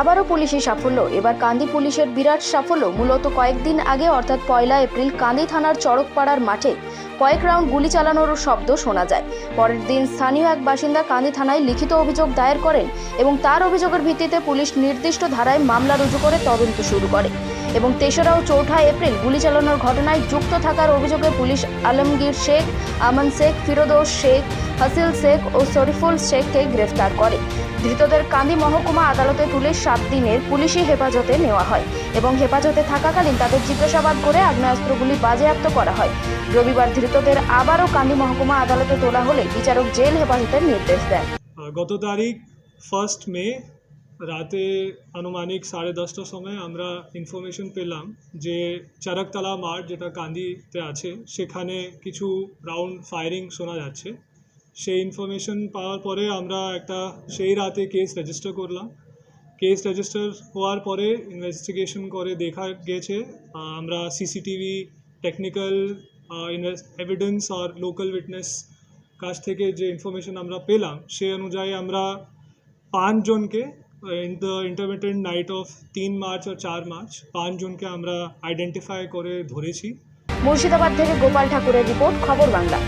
আবারও পুলিশি সাফল্য। এবার কান্দি পুলিশের বিরাট সাফল্য মূলত কয়েকদিন আগে, অর্থাৎ পয়লা এপ্রিল, কান্দি থানার চড়কপাড়ার মাঠে কয়েক রাউন্ড গুলি চালানোর শব্দ শোনা যায়। পরের দিন স্থানীয় এক বাসিন্দা কান্দি থানায় লিখিত অভিযোগ দায়ের করেন এবং তার অভিযোগের ভিত্তিতে পুলিশ নির্দিষ্ট ধারায় মামলা রুজু করে তদন্ত শুরু করে। এবং তেসরা ও চৌঠা এপ্রিল গুলি চালানোর ঘটনায় যুক্ত থাকার অভিযোগে পুলিশ আলমগীর শেখ, আমান শেখ, ফিরোদৌস শেখ, হাসিল শেখ ও শরীফুল শেখকে গ্রেফতার করে। ধৃতদের কান্দি মহকুমা আদালতে তুলে সাত দিনের পুলিশি হেফাজতে নেওয়া হয় এবং হেফাজতে থাকাকালীন তাদের জিজ্ঞাসাবাদ করে আগ্নেয়াস্ত্রগুলি বাজেয়াপ্ত করা হয়। রবিবার ধৃতদের আবারও কান্দি মহকুমা আদালতে তোলা হলে বিচারক জেল হেফাজতের নির্দেশ দেন। গত তারিখ ফার্স্ট মে রাতে আনুমানিক সাড়ে দশটার সময় আমরা ইনফরমেশন পেলাম যে চারকতলা মাঠ, যেটা কান্দিতে আছে, সেখানে কিছু রাউন্ড ফায়ারিং শোনা যাচ্ছে। সেই ইনফরমেশন পাওয়ার পরে আমরা একটা সেই রাতে কেস রেজিস্টার করলাম। কেস রেজিস্টার হওয়ার পরে ইনভেস্টিগেশন করে দেখা গেছে আমরা সিসিটিভি টেকনিক্যাল এভিডেন্স আর লোকাল উইটনেস কাছ থেকে যে ইনফরমেশন আমরা পেলাম, সে অনুযায়ী আমরা পাঁচজনকে in the intermediate night of তিন মার্চ ও চার মার্চ পাঁচজনকে আমরা আইডেন্টিফাই করে ধরেছি। মুর্শিদাবাদ থেকে গোপাল ঠাকুরের রিপোর্ট খবর বাংলা।